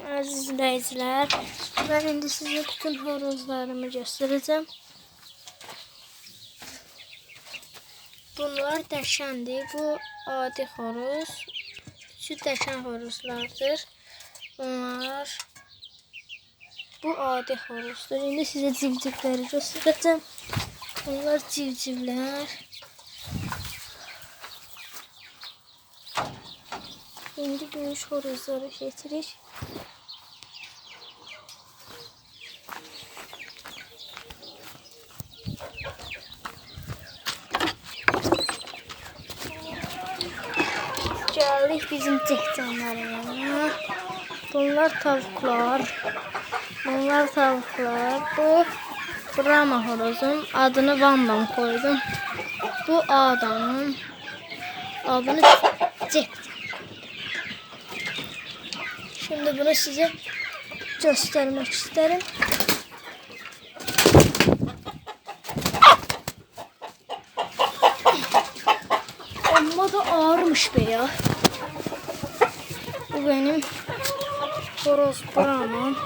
Aziz izleyiciler, ben indi size bütün horozlarımı göstereceğim. Bunlar dəşəndir. Bu adi xoruz. Şu dəşən xoruzlardır. Bunlar bu adi xoruzdur. İndi sizə civcivləri göstərəcəm. Bunlar civcivlər. İndi gümüş horozları getirir. Geldik bizim cehcanlarına. Bunlar tavuklar. Bunlar tavuklar. Bu Brahma horozum. Adını Vandam koydum. Bu Adam'ın. Adını Cep. Şimdi bunu size göstermek isterim. Amma da ağırmış be ya. Bu benim horoz Brahman.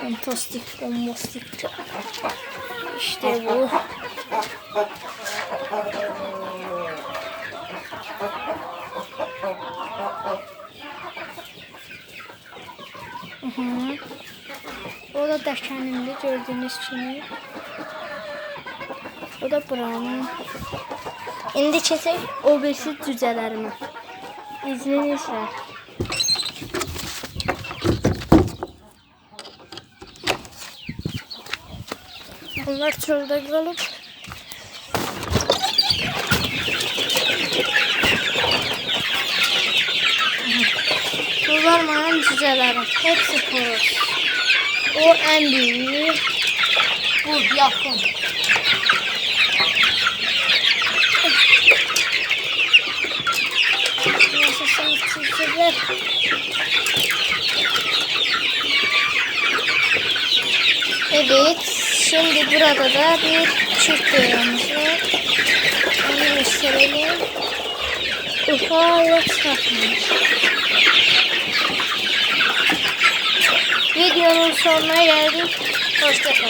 Fantastik, bombastik. İşte bu. Hı. O da dəşənimdir gördüyünüz kimi. O da Brahman. İndi keçək o birisi cücələrimə. İzninizlə. Bunlar çöldə qalıb. Cücələrim. Hepsi xoruz. O en büyüğü. Bu yakın. Evet, şimdi burada da bir çift var. Onu gösterelim. Ufak takmış. Videonun sonuna geldik. Hoşçakalın.